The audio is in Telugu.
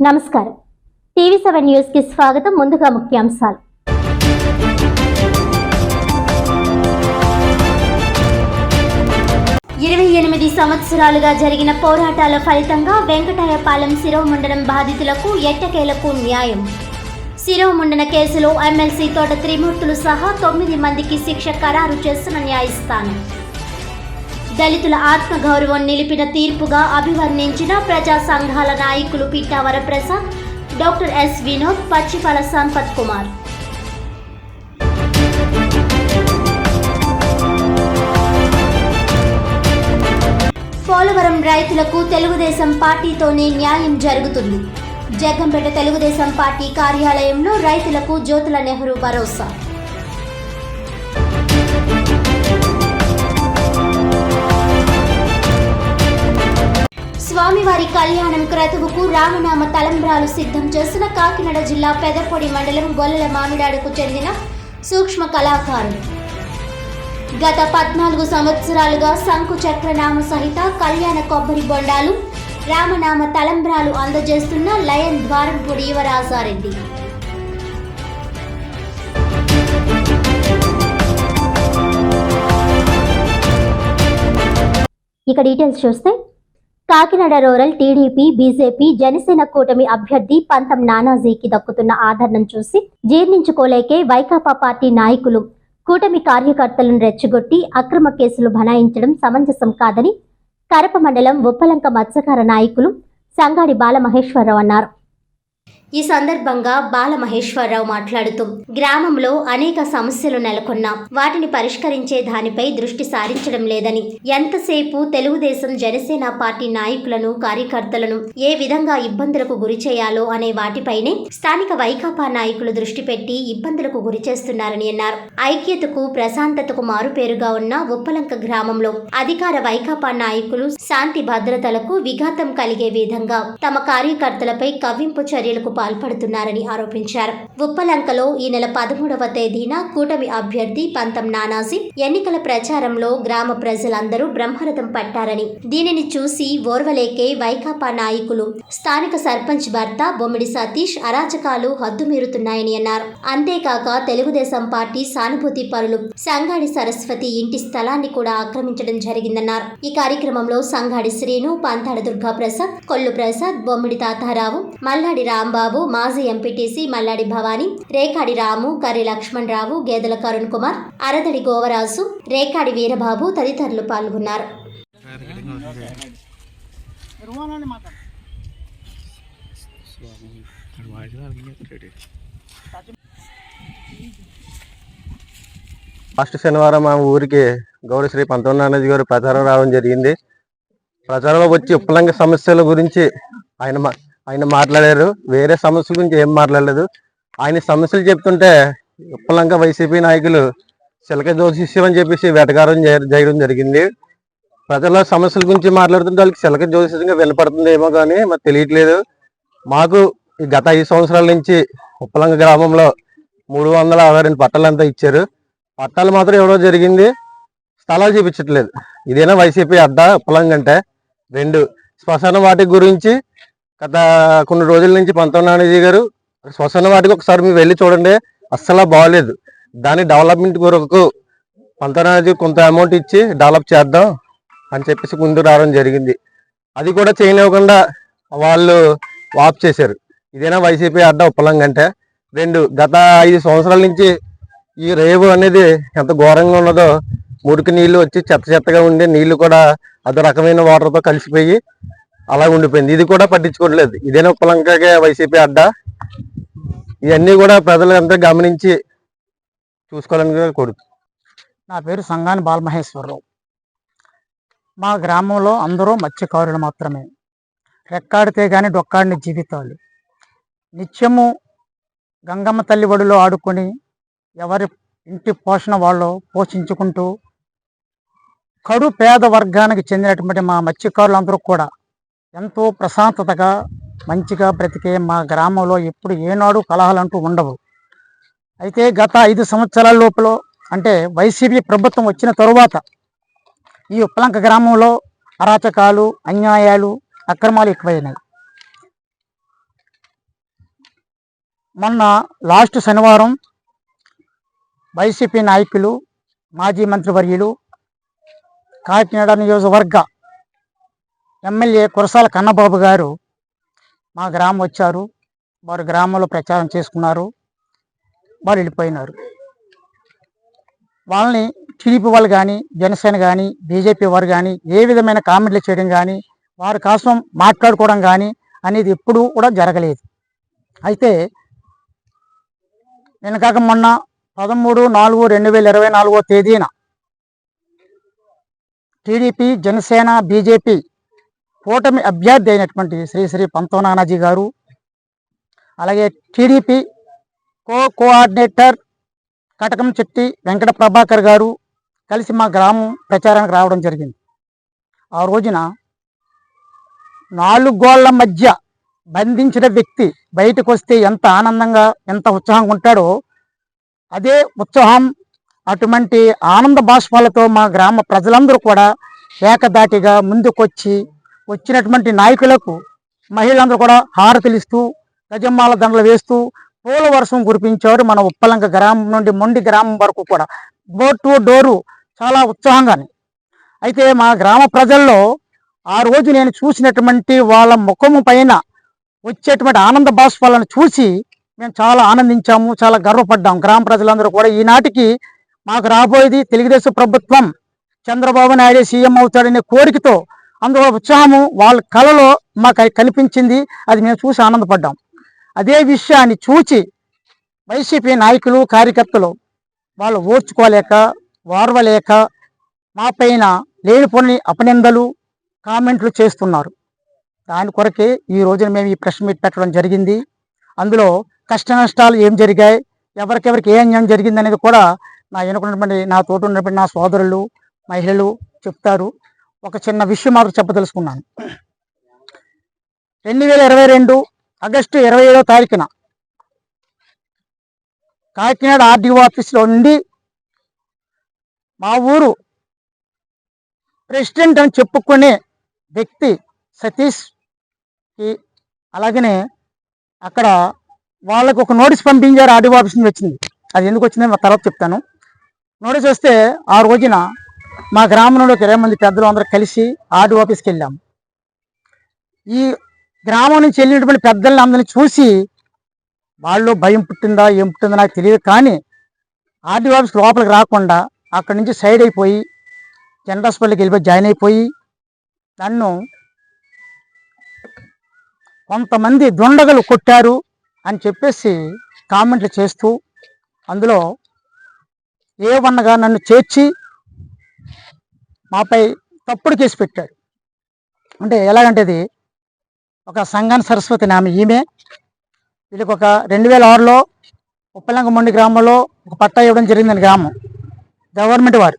నమస్కారం. టీవీ సెవెన్ న్యూస్కి స్వాగతం ముందుగా ముఖ్యాంశాలు. ఇరవై ఎనిమిది సంవత్సరాలుగా జరిగిన పోరాటాల ఫలితంగా వెంకటాయపాలెం శిరోముండనం బాధితులకు ఎట్టకేలకు న్యాయం. శిరోముండన కేసులో ఎమ్మెల్సీ తోట త్రిమూర్తులు సహా తొమ్మిది మందికి శిక్ష ఖరారు చేస్తున్న న్యాయస్థానం. దళితుల ఆత్మగౌరవం నిలిపిన తీర్పుగా అభివర్ణించిన ప్రజా సంఘాల నాయకులు పిట్టావర ప్రసాద్ డాక్టర్ ఎస్ వినోద్ పచ్చిపల సంపత్ కుమార్. పోలవరం రైతులకు తెలుగుదేశం పార్టీతోనే న్యాయం జరుగుతుంది. జగ్గంపేట తెలుగుదేశం పార్టీ కార్యాలయంలో రైతులకు జ్యోతుల నెహ్రూ భరోసా. స్వామివారి కళ్యాణం క్రతువుకు రామనామ తలంబ్రాలు సిద్ధం చేసిన కాకినాడ జిల్లా పెదపొడి మండలం గొల్లల మామిడాడుకు చెందిన సూక్ష్మ కళాకారులు గత పద్నాలుగు సంవత్సరాలుగా శంకు చక్రనామ సహిత కళ్యాణ కొబ్బరి బొండాలు రామనామ తలంబ్రాలు అందజేస్తున్న లయన్ ద్వారంపూడి యువరాజారెడ్డి. ఇక డీటెయిల్స్ చూస్తే Kakinada rural TDP BJP Janasena కూటమి అభ్యర్థి పంతం నానాజీకి దక్కుతున్న ఆదరణం చూసి జీర్ణించుకోలేకే వైకాపా పార్టీ నాయకులు కూటమి కార్యకర్తలను రెచ్చగొట్టి అక్రమ కేసులు బనాయించడం సమంజసం కాదని కరప మండలం ఉప్పలంక మత్స్యకార నాయకులు సంగాడి బాలమహేశ్వరరావు అన్నారు. ఈ సందర్భంగా బాల మహేశ్వరరావు మాట్లాడుతూ గ్రామంలో అనేక సమస్యలు నెలకొన్నా వాటిని పరిష్కరించే దానిపై దృష్టి సారించడం లేదని. ఎంతసేపు తెలుగుదేశం జనసేన పార్టీ నాయకులను కార్యకర్తలను ఏ విధంగా ఇబ్బందులకు గురి చేయాలో అనే వాటిపైనే స్థానిక వైకాపా నాయకులు దృష్టి పెట్టి ఇబ్బందులకు గురి చేస్తున్నారని అన్నారు. ఐక్యతకు ప్రశాంతతకు మారుపేరుగా ఉన్న ఉప్పలంక గ్రామంలో అధికార వైకాపా నాయకులు శాంతి భద్రతలకు విఘాతం కలిగే విధంగా తమ కార్యకర్తలపై కవ్వింపు చర్యలకు పాల్పడుతున్నారని ఆరోపించారు. ఉప్పలంకలో ఈ నెల పదమూడవ తేదీన కూటమి అభ్యర్థి పంతం నానాసి ఎన్నికల ప్రచారంలో గ్రామ ప్రజలందరూ బ్రహ్మరథం పట్టారని దీనిని చూసి ఓర్వలేకే వైకాపా నాయకులు స్థానిక సర్పంచ్ భర్త బొమ్మిడి సతీష్ అరాచకాలు హద్దుమీరుతున్నాయని అన్నారు. అంతేకాక తెలుగుదేశం పార్టీ సానుభూతి పరులు సంగాడి సరస్వతి ఇంటి స్థలాన్ని కూడా ఆక్రమించడం జరిగిందన్నారు. ఈ కార్యక్రమంలో సంగాడి శ్రీను పంతాడ దుర్గా ప్రసాద్ కొల్లు ప్రసాద్ బొమ్మిడి తాతారావు మల్లాడి రాంబాబు మాజీ ఎంపీటీసీ మల్లాడి భవానీ రేకాడి రాము కర్రి లక్ష్మణ్ రావు గేదెల కరుణ్ కుమార్ అరదడి గోవరాజు రేకాడి వీరబాబు తదితరులు పాల్గొన్నారు. లాస్ట్ శనివారం మా ఊరికి గౌరవశ్రీ పంతొమ్మిది గారు ప్రచారం రావడం జరిగింది. ప్రచారంలో వచ్చి ఉప్పలంగ సమస్యల గురించి ఆయన మా- ఆయన మాట్లాడారు. వేరే సమస్యల గురించి ఏం మాట్లాడలేదు. ఆయన సమస్యలు చెప్తుంటే ఉప్పలంక వైసీపీ నాయకులు చిలక జ్యోతిష్యం అని చెప్పేసి వెటకారం చేయ- చేయడం జరిగింది. ప్రజల సమస్యల గురించి మాట్లాడుతుంటే వాళ్ళకి చిలక జ్యోతిష్యంగా వినపడుతుందేమో కానీ మాకు తెలియట్లేదు. మాకు ఈ గత ఐదు సంవత్సరాల నుంచి ఉప్పలంక గ్రామంలో మూడు వందల అరవై రెండు పట్టాలంతా ఇచ్చారు. పట్టాలు మాత్రం ఎవరో జరిగింది. స్థలాలు చూపించట్లేదు. ఇదేనా వైసీపీ అడ్డా పొలం కంటే రెండు. శ్మశాన వాటి గురించి గత కొన్ని రోజుల నుంచి పంతొమ్మిది గారు శ్మశాన వాటికి ఒకసారి మీరు వెళ్ళి చూడండి అస్సలు బాగోలేదు దాని డెవలప్మెంట్ కొరకు పంతొమ్మిది కొంత అమౌంట్ ఇచ్చి డెవలప్ చేద్దాం అని చెప్పేసి ముందు రావడం జరిగింది. అది కూడా చేయనివ్వకుండా వాళ్ళు వాప్ చేశారు. ఇదేనా వైసీపీ అడ్డా ఉప్పలంగంటే రెండు గత ఐదు సంవత్సరాల నుంచి ఈ రేవు అనేది ఎంత ఘోరంగా ఉన్నదో మురికి నీళ్ళు వచ్చి చెత్త చెత్తగా ఉండి నీళ్ళు కూడా అదో రకమైన వాటర్తో కలిసిపోయి అలా ఉండిపోయింది. ఇది కూడా పట్టించుకోవట్లేదు. ఇదేనా ఉప్పలంకకే వైసీపీ అడ్డా. ఇవన్నీ కూడా ప్రజలంతా గమనించి చూసుకోవాలని కోరుతున్నాను నా పేరు సంగాని బాలమహేశ్వరరావు. మా గ్రామంలో అందరూ మత్స్యకారులు మాత్రమే. రెక్కాడితే కానీ డొక్కాడిని జీవితాలు. నిత్యము గంగమ్మ తల్లి ఒడిలో ఆడుకొని ఎవరి ఇంటి పోషణ వాళ్ళు పోషించుకుంటూ కడు పేద వర్గానికి చెందినటువంటి మా మత్స్యకారులందరూ కూడా ఎంతో ప్రశాంతతగా మంచిగా బ్రతికే మా గ్రామంలో ఎప్పుడు ఏనాడు కలహాలంటూ ఉండవు. అయితే గత ఐదు సంవత్సరాల లోపల అంటే వైసీపీ ప్రభుత్వం వచ్చిన తరువాత ఈ ఉప్పలంక గ్రామంలో అరాచకాలు అన్యాయాలు అక్రమాలు ఎక్కువైనాయి. మొన్న లాస్ట్ శనివారం వైసీపీ నాయకులు మాజీ మంత్రివర్యులు కాకినాడ నియోజకవర్గ ఎమ్మెల్యే కురసాల కన్నబాబు గారు మా గ్రామం వచ్చారు. వారు గ్రామంలో ప్రచారం చేసుకున్నారు. వారు వెళ్ళిపోయినారు. వాళ్ళని టీడీపీ వాళ్ళు కానీ జనసేన కానీ బీజేపీ వారు కానీ ఏ విధమైన కామెంట్లు చేయడం కానీ వారి కోసం మాట్లాడుకోవడం కానీ అనేది ఎప్పుడూ కూడా జరగలేదు. అయితే నేను కాక మొన్న పదమూడు నాలుగు రెండు వేల ఇరవై నాలుగో తేదీన టీడీపీ జనసేన బీజేపీ కూటమి అభ్యర్థి అయినటువంటి శ్రీ శ్రీ పంతో నానాజీ గారు అలాగే TDP co coordinator Katakam Chetti Venkata Prabhakar గారు కలిసి మా గ్రామం ప్రచారానికి రావడం జరిగింది. ఆ రోజున నాలుగు గోళ్ళ మధ్య బంధించిన వ్యక్తి బయటకు వస్తే ఎంత ఆనందంగా ఎంత ఉత్సాహంగా ఉంటాడో అదే ఉత్సాహం అటువంటి ఆనంద బాష్పాలతో మా గ్రామ ప్రజలందరూ కూడా ఏకదాటిగా ముందుకొచ్చి వచ్చినటువంటి నాయకులకు మహిళలందరూ కూడా హారతిలిస్తూ గజమ్మాల దండలు వేస్తూ పూల వర్షం కురిపించారు మన ఉప్పలంక గ్రామం నుండి మొండి గ్రామం వరకు కూడా. డోర్ టు డోరు చాలా ఉత్సాహంగానే. అయితే మా గ్రామ ప్రజల్లో ఆ రోజు నేను చూసినటువంటి వాళ్ళ ముఖము పైన వచ్చేటువంటి ఆనంద బాష్పాలను చూసి మేము చాలా ఆనందించాము చాలా గర్వపడ్డాం. గ్రామ ప్రజలందరూ కూడా ఈనాటికి మాకు రాబోయేది తెలుగుదేశం ప్రభుత్వం చంద్రబాబు నాయుడు సీఎం అవుతాడనే కోరికతో అందులో ఉత్సాహము వాళ్ళ కళలో మాకు కనిపించింది. అది మేము చూసి ఆనందపడ్డాం. అదే విషయాన్ని చూచి వైసీపీ నాయకులు కార్యకర్తలు వాళ్ళు ఓర్చుకోలేక వార్వలేక మా పైన లేనిపోని అపనిందలు కామెంట్లు చేస్తున్నారు. దాని కొరకే ఈ రోజున మేము ఈ ప్రెస్ మీట్ పెట్టడం జరిగింది. అందులో కష్ట నష్టాలు ఏం జరిగాయి ఎవరికెవరికి ఏ అన్యాయం జరిగింది అనేది కూడా నా వెనుకున్నటువంటి నా తోటి ఉన్నటువంటి నా సోదరులు మహిళలు చెప్తారు. ఒక చిన్న విషయం మాత్రం చెప్పదలుచుకున్నాను. రెండు వేల ఇరవై రెండు ఆగస్టు ఇరవై ఏడో తారీఖున కాకినాడ ఆర్డీఓ ఆఫీస్లో ఉండి మా ఊరు ప్రెసిడెంట్ అని చెప్పుకునే వ్యక్తి సతీష్కి అలాగనే అక్కడ వాళ్ళకు ఒక నోటీస్ పంపించారు ఆర్డీఓ ఆఫీస్ నుంచి వచ్చింది. అది ఎందుకు వచ్చిందో మా తర్వాత చెప్తాను. నోటీస్ వస్తే ఆ రోజున మా గ్రామంలో ఇరవై మంది పెద్దలు అందరూ కలిసి ఆర్డీ ఆఫీస్కి వెళ్ళాం. ఈ గ్రామం నుంచి వెళ్ళినటువంటి పెద్దల్ని అందరిని చూసి వాళ్ళు భయం పుట్టిందా ఏం పుట్టిందో నాకు తెలియదు కానీ ఆర్డీ ఆఫీస్ లోపలికి రాకుండా అక్కడి నుంచి సైడ్ అయిపోయి జనరల్ హాస్పిటల్కి వెళ్ళిపోయి జాయిన్ అయిపోయి నన్ను కొంతమంది దుండగలు కొట్టారు అని చెప్పేసి కామెంట్లు చేస్తూ అందులో ఏవన్నగా నన్ను చేర్చి మాపై తప్పుడు కేసు పెట్టాడు అంటే ఎలాగంటేది ఒక సంఘాన్ సరస్వతి నామె ఈమె వీళ్ళకి ఒక రెండు వేల ఆరులో ఉప్పలంక మొండి గ్రామంలో ఒక పట్టా ఇవ్వడం జరిగిందని గ్రామం గవర్నమెంట్ వారు